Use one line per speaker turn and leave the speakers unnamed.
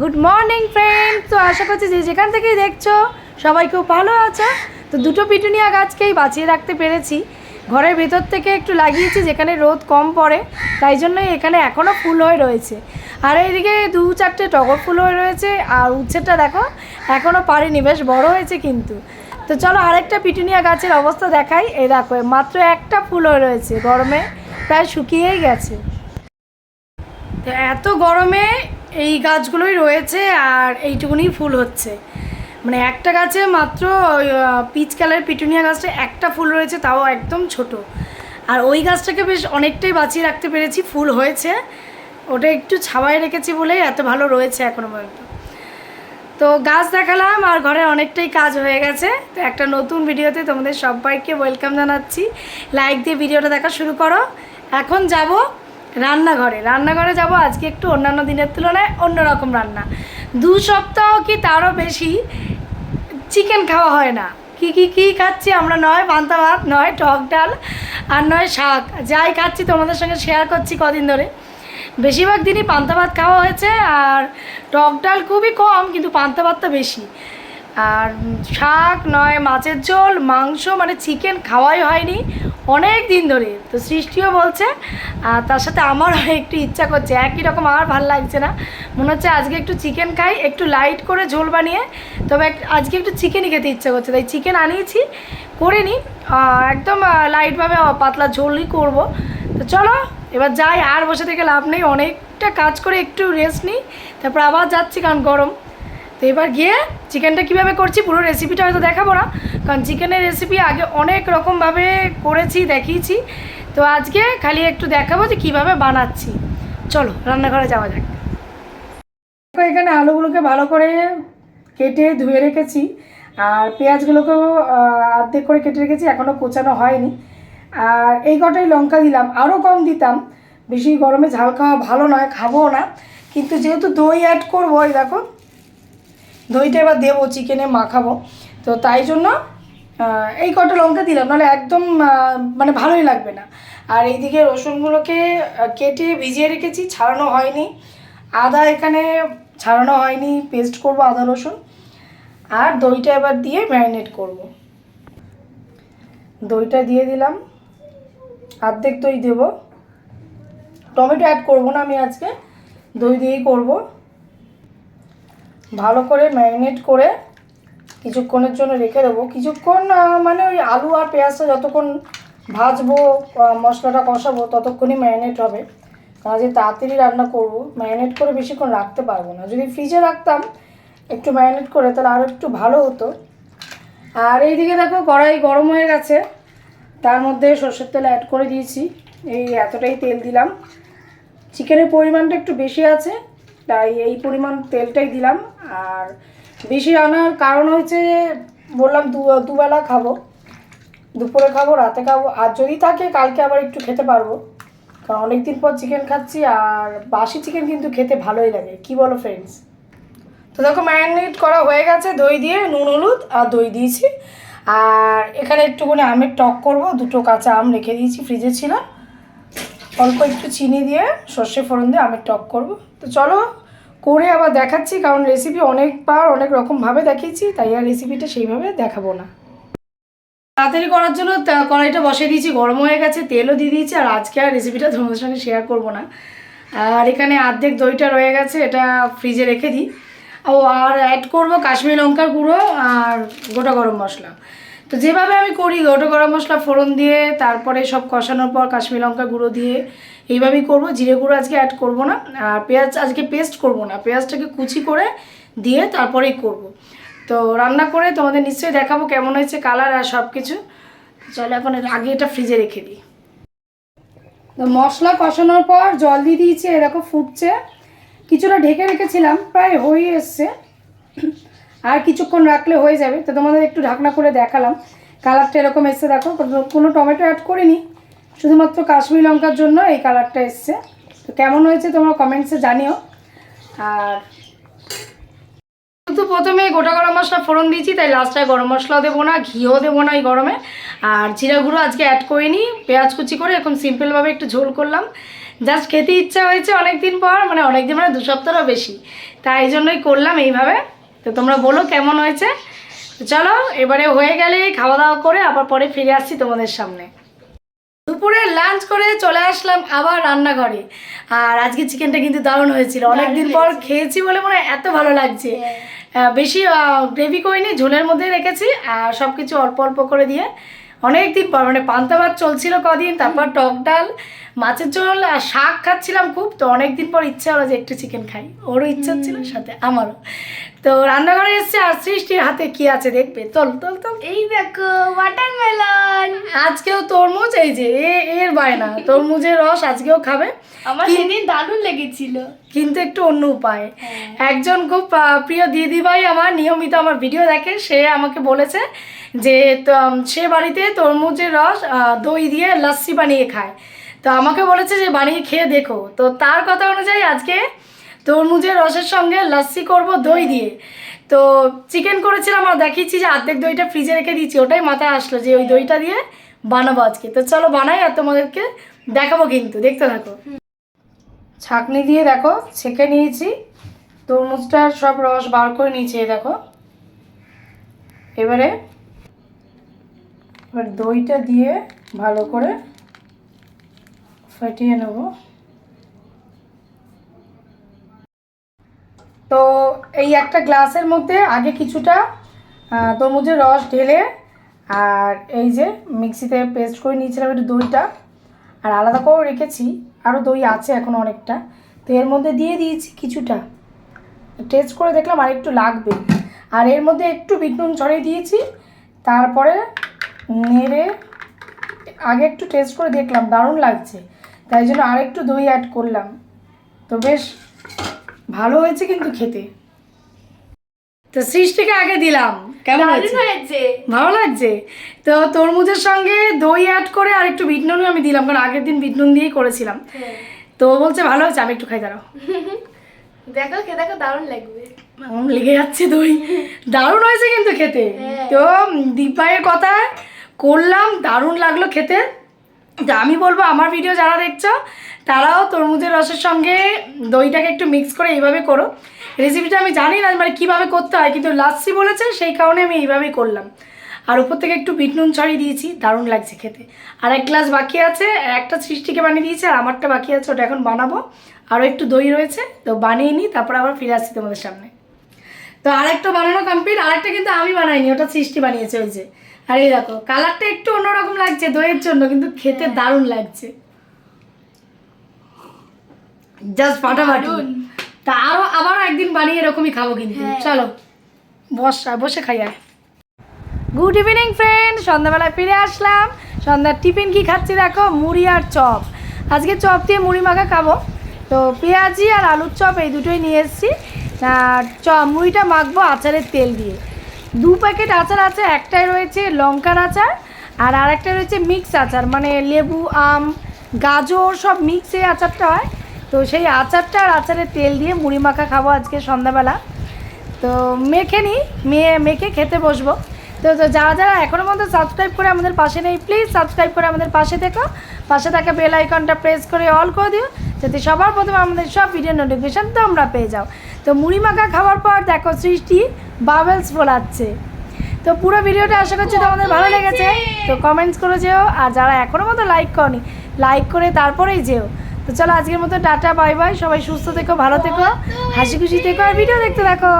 Good morning friend তো আশা করছি যে যেখান থেকেই দেখছ, সবাই খুব ভালো আছে। তো দুটো পিটুনিয়া গাছকেই বাঁচিয়ে রাখতে পেরেছি। ঘরের ভেতর থেকে একটু লাগিয়েছি, যেখানে রোদ কম পড়ে। তাই জন্যই এখানে এখনও ফুল হয়ে রয়েছে। আর এইদিকে দু চারটে টগর ফুল হয়ে রয়েছে, আর উচ্ছেটা দেখো এখনও পারিনি, বেশ বড় হয়েছে কিন্তু। তো চলো আরেকটা পিটুনিয়া গাছের অবস্থা দেখাই। এই দেখো, মাত্র একটা ফুল হয়ে রয়েছে গরমে, প্রায় শুকিয়েই গেছে। তো এত গরমে এই গাছগুলোই রয়েছে আর এইটুকুনি ফুল হচ্ছে। মানে একটা গাছে মাত্র পিচ কালার পিটুনিয়া গাছটা একটা ফুল রয়েছে, তাও একদম ছোট। আর ওই গাছটাকে বেশ অনেকটাই বাঁচিয়ে রাখতে পেরেছি, ফুল হয়েছে। ওটা একটু ছাওয়ায় রেখেছি বলেই এত ভালো রয়েছে এখনও পর্যন্ত। তো গাছ দেখালাম আর ঘরে অনেকটাই কাজ হয়ে গেছে। তো একটা নতুন ভিডিওতে তোমাদের সবাইকে ওয়েলকাম জানাচ্ছি। লাইক দিয়ে ভিডিওটা দেখা শুরু করো। এখন যাব রান্নাঘরে। রান্নাঘরে যাব, আজকে একটু অন্যান্য দিনের তুলনায় অন্যরকম রান্না। দু সপ্তাহ কি তারও বেশি চিকেন খাওয়া হয় না। কি কি কি খাচ্ছি আমরা? নয় পান্তা ভাত, নয় টক ডাল আর নয় শাক। যাই খাচ্ছি, তোমাদের সঙ্গে শেয়ার করছি কদিন ধরে। বেশিরভাগ দিনই পান্তা ভাত খাওয়া হয়েছে আর টক ডাল খুবই কম, কিন্তু পান্তা ভাতটা বেশি। আর শাক নয়, মাছের ঝোল, মাংস মানে চিকেন খাওয়াই হয়নি অনেক দিন ধরে। তো সৃষ্টিও বলছে, আর তার সাথে আমারও একটু ইচ্ছা করছে, একই রকম আমার ভালো লাগছে না। মনে হচ্ছে আজকে একটু চিকেন খাই, একটু লাইট করে ঝোল বানিয়ে, তবে আজকে একটু চিকেনই খেতে ইচ্ছা করছে, তাই চিকেন আনিয়েছি, করে নিই একদম লাইটভাবে পাতলা ঝোলই করব। তো চলো, এবার যাই, আর বসে থেকে লাভ নেই, অনেকটা কাজ করে একটু রেস্ট নিই, তারপর আবার যাচ্ছি কারণ গরম। তো এবার গিয়ে চিকেনটা কীভাবে করছি পুরো রেসিপিটা হয়তো দেখাবো না কারণ চিকেনের রেসিপি আগে অনেক রকমভাবে করেছি দেখিয়েছি। তো আজকে খালি একটু দেখাবো যে কীভাবে বানাচ্ছি। চলো রান্নাঘরে যাওয়া যাক। এখানে আলুগুলোকে ভালো করে কেটে ধুয়ে রেখেছি আর পেঁয়াজগুলোকেও আহ, অর্ধেক করে কেটে রেখেছি এখনও কোচানো হয়নি। আর এই কটাই লঙ্কা দিলাম আরও কম দিতাম। বেশি গরমে ঝাল খাওয়া ভালো নয় খাবোও না। কিন্তু যেহেতু দই অ্যাড করব এই দেখো দইটা এবার দেবো চিকেনে মাখাবো। তো তাই জন্য এই কটা লঙ্কা দিলাম, নাহলে একদম মানে ভালোই লাগবে না। আর এইদিকে রসুনগুলোকে কেটে ভিজিয়ে রেখেছি, ছাড়ানো হয়নি। আদা এখানে ছাড়ানো হয়নি পেস্ট করব আদা, রসুন। আর দইটা এবার দিয়ে ম্যারিনেট করব। দইটা দিয়ে দিলাম। অর্ধেক দই দেব। টমেটো অ্যাড করব না আমি আজকে, দই দিয়েই করব। ভালো করে ম্যারিনেট করে কিছুক্ষণের জন্য রেখে দেবো। কিছুক্ষণ মানে ওই আলু আর পেঁয়াজটা যতক্ষণ ভাজবো মশলাটা কষাবো, ততক্ষণই ম্যারিনেট হবে। যে তাড়াতাড়ি রান্না করব, ম্যারিনেট করে বেশিক্ষণ রাখতে পারব না। যদি ফ্রিজে রাখতাম, একটু ম্যারিনেট করে তাহলে আরও একটু ভালো হতো। আর এইদিকে দেখো, কড়াই গরম হয়ে গেছে। তার মধ্যে সর্ষের তেল অ্যাড করে দিয়েছি। এই এতটাই তেল দিলাম। চিকেনের পরিমাণটা একটু বেশি আছে, তাই এই পরিমাণ তেলটাই দিলাম। আর বেশি আনার কারণ হচ্ছে বললাম দু, দুবেলা খাব। দুপুরে খাব, রাতে খাব। আর যদি থাকে, কালকে আবার একটু খেতে পারব। কারণ অনেক দিন পর চিকেন খাচ্ছি, আর বাসি চিকেন কিন্তু খেতে ভালোই লাগে। কি বলো ফ্রেন্ডস তো দেখো ম্যারিনেট করা হয়ে গেছে, দই দিয়ে, নুন, হলুদ, আর দই দিয়েছি। আর এখানে একটুখানি আমের টক করব, দুটো কাঁচা আম রেখে দিয়েছি ফ্রিজে ছিল অল্প একটু চিনি দিয়ে সর্ষে ফোড়ন দিয়ে আমের টক করব। তো চলো করে আবার দেখাচ্ছি, কারণ রেসিপি অনেকবার অনেক রকমভাবে দেখিয়েছি, তাই আর রেসিপিটা সেইভাবে দেখাবো না। তাড়াতাড়ি করার জন্য কড়াইটা বসিয়ে দিয়েছি, গরম হয়ে গেছে, তেলও দিয়ে দিয়েছি, আর আজকে আর রেসিপিটা তোমাদের সঙ্গে শেয়ার করব না। আর এখানে অর্ধেক দইটা রয়ে গেছে, এটা ফ্রিজে রেখে দিই। ও, আর অ্যাড করব কাশ্মীরি লঙ্কার গুঁড়ো আর গোটা গরম মশলা। তো যেভাবে আমি করি গোটা গরম মশলা, ফোড়ন দিয়ে, তারপরে সব কষানোর পর কাশ্মীরি লঙ্কা গুঁড়ো দিয়ে এইভাবেই করব। জিরে গুঁড়ো আজকে অ্যাড করব না, আর পেঁয়াজ আজকে পেস্ট করব না। পেঁয়াজটাকে কুচি করে দিয়ে তারপরেই করব। তো রান্না করে তোমাদের নিশ্চয়ই দেখাবো কেমন হয়েছে কালার আর সব কিছু চলো এখন আগে এটা ফ্রিজে রেখে দিই। তো মশলা কষানোর পর জল দিয়ে দিয়েছি এরকম ফুটছে। কিছুটা ঢেকে রেখেছিলাম, প্রায় হয়ে এসছে। আর কিছুক্ষণ রাখলে হয়ে যাবে। তো তোমাদের একটু ঢাকনা করে দেখালাম। কালারটা এরকম এসছে, দেখো। কোনো- টমেটো অ্যাড করিনি। শুধুমাত্র কাশ্মীর লঙ্কার জন্য এই কালারটা এসছে। তো কেমন হয়েছে তোমরা কমেন্টসে জানিও। আর তো প্রথমে গোটা গরম মশলা ফোড়ন দিয়েছি, তাই লাস্টটায় গরম মশলাও দেবো না, ঘিও দেবো না এই গরমে। আর জিরা গুঁড়ো আজকে অ্যাড করিনি, পেঁয়াজ কুচি করে এখন সিম্পলভাবে একটু ঝোল করলাম। জাস্ট খেতে ইচ্ছা হয়েছে অনেক দিন পর মানে অনেক দিন মানে দু সপ্তাহও বেশি। তাই জন্যই করলাম এইভাবে। তো তোমরা বলো কেমন হয়েছে? চলো এবারে হয়ে গেলে খাওয়া দাওয়া করে আবার পরে ফিরে আসছি তোমাদের সামনে। দুপুরে লাঞ্চ করে চলে আসলাম আবার রান্নাঘরে। আর আজকে চিকেনটা কিন্তু দারুণ হয়েছিল। অনেকদিন পর খেয়েছি বলে মনে হয় এত ভালো লাগছে। বেশি গ্রেভি করিনি ঝোলের মধ্যে রেখেছি। আর সব কিছু অল্প অল্প করে দিয়ে অনেক দিন পর মানে পান্তা ভাত চলছিল কদিন তারপর টক ডাল মাছের ঝোল আর শাক খাচ্ছিলাম খুব তো অনেকদিন পর ইচ্ছা হলো যে একটু চিকেন খাই। ওরও ইচ্ছা হচ্ছিল সাথে আমারও। তো রান্নাঘরে এসছে আর সৃষ্টির হাতে কি আছে দেখবে? চল চল চল।
এই দেখো ওয়াটারমেলন
আজকেও তরমুজ এই যে এ- এর বায়না তরমুজের রস আজকেও খাবে।
আমার সেদিন দারুণ লেগেছিল।
কিন্তু একটু অন্য উপায়। একজন খুব প্রিয় দিদিভাই আমার নিয়মিত আমার ভিডিও দেখে সে আমাকে বলেছে যে তো, সে বাড়িতে তরমুজের রস দই দিয়ে লস্যি বানিয়ে খায়। তো আমাকে বলেছে যে, বানিয়ে খেয়ে দেখো। তো তার কথা অনুযায়ী আজকে তরমুজের রসের সঙ্গে লস্যি করব দই দিয়ে। তো চিকেন করেছিলাম আর দেখিয়েছি যে, অর্ধেক দইটা ফ্রিজে রেখে দিয়েছি, ওটাই মাথায় আসলো যে, ওই দইটা দিয়ে বানাবো আজকে। তো চলো বানাই আর তোমাদেরকে দেখাবো কিন্তু, দেখতে থাকো। ছাঁকনি দিয়ে দেখো, ছেঁকে নিয়েছি। তরমুজটার সব রস বার করে নিয়েছি দেখো। এবারে এবার দইটা দিয়ে ভালো করে ফাটিয়ে নেব। তো এই একটা গ্লাসের মধ্যে আগে কিছুটা তরমুজের রস ঢেলে আর এই যে মিক্সিতে পেস্ট করে নিয়েছিলাম একটু দইটা। আর আলাদা করেও রেখেছি, আরও দই আছে এখন অনেকটা। তো এর মধ্যে দিয়ে দিয়েছি কিছুটা। টেস্ট করে দেখলাম আর একটু লাগবে। আর এর মধ্যে একটু বিট নুন ছড়িয়ে দিয়েছি, তারপরে নেড়ে আগে একটু টেস্ট করে দেখলাম, দারুণ লাগছে। তাই জন্য আর একটু দই অ্যাড করলাম। তো বেশ ভালো হয়েছে কিন্তু খেতে। তো সৃষ্টিকে আগে দিলাম। কেমন হয়েছে? ভালো লাগছে? তো তরমুজের সঙ্গে দই অ্যাড করে আর একটু বিট নুনও আমি দিলাম কারণ আগের দিন বিট নুন দিয়েই করেছিলাম। তো বলছে ভালো হয়েছে আমি একটু খাই দাঁড়াও।
দেখো কে দেখো দারুণ লাগবে।
আমার লেগে যাচ্ছে দই। দারুণ হয়েছে কিন্তু খেতে।
হ্যাঁ।
তো দীপায়ের কথা করলাম দারুণ লাগল খেতে। তো আমি বলব আমার ভিডিও যারা দেখছ, তারাও তরমুজের রসের সঙ্গে দইটাকে একটু মিক্স করে এইভাবে করো। রেসিপিটা আমি জানি না মানে কীভাবে করতে হয়, কিন্তু লাচ্ছি বলেছে, সেই কারণে আমি এইভাবেই করলাম। আর উপর থেকে একটু বিট নুন ছড়িয়ে দিয়েছি, দারুণ লাগছে খেতে। আর এক গ্লাস বাকি আছে, একটা সৃষ্টিকে বানিয়ে দিয়েছি, আর আমারটা বাকি আছে, ওটা এখন বানাবো। আরও একটু দই রয়েছে, তো বানিয়ে নিই তারপর আবার ফিরে আসছি তোমাদের সামনে। তো আরেকটা বানানো কমপ্লিট আরেকটা কিন্তু আমি বানাইনি, ওটা সৃষ্টি বানিয়েছে ওই যে। আর এই দেখো কালারটা একটু অন্যরকম লাগছে দইয়ের জন্য কিন্তু খেতে দারুণ লাগছে। জাস্ট ফাটাফাটি। তা আরও আবারও একদিন বানিয়ে এরকমই খাব কিন্তু।
হ্যাঁ।
চলো বস বসে খাই আর গুড ইভিনিং ফ্রেন্ড সন্ধ্যাবেলায় ফিরে আসলাম। সন্ধ্যার টিফিন কি খাচ্ছি দেখো? মুড়ি আর চপ। আজকে চপ দিয়ে মুড়ি মাখা খাব। তো পেঁয়াজি আর আলুর চপ এই দুটোই নিয়ে এসেছি। আর চপ মুড়িটা মাখবো আচারের তেল দিয়ে। দু প্যাকেট আচার আছে, একটাই রয়েছে লঙ্কার আচার আর আরেকটা রয়েছে মিক্স আচার মানে লেবু, আম, গাজর সব মিক্স আচারটা হয়। তো সেই আচারটা আর আচারের তেল দিয়ে মুড়ি মাখা খাব আজকে সন্ধ্যাবেলা। তো মেখে নিই মেয়ে মেখে খেতে বসবো। তো তো যারা যারা এখনও মধ্যে সাবস্ক্রাইব করে আমাদের পাশে নেই প্লিজ সাবস্ক্রাইব করে আমাদের পাশে থেকো। পাশে থাকা বেল আইকনটা প্রেস করে অল করে দিও, যাতে সবার প্রথমে আমাদের সব ভিডিও নোটিফিকেশান তোমরা পেয়ে যাও। তো মুড়ি মাখা খাওয়ার পর দেখো সৃষ্টি বাবেলস ফোলাচ্ছে। তো পুরো ভিডিওটা আশা করছি তোমাদের ভালো লেগেছে। তো কমেন্টস করে যেও আর যারা এখনও মতো লাইক করনি লাইক করে তারপরেই যেও। তো চলো আজকের মতো টাটা বাই বাই সবাই সুস্থ থেকো ভালো থেকো হাসি খুশি থেকো আর ভিডিও দেখতে থাকো।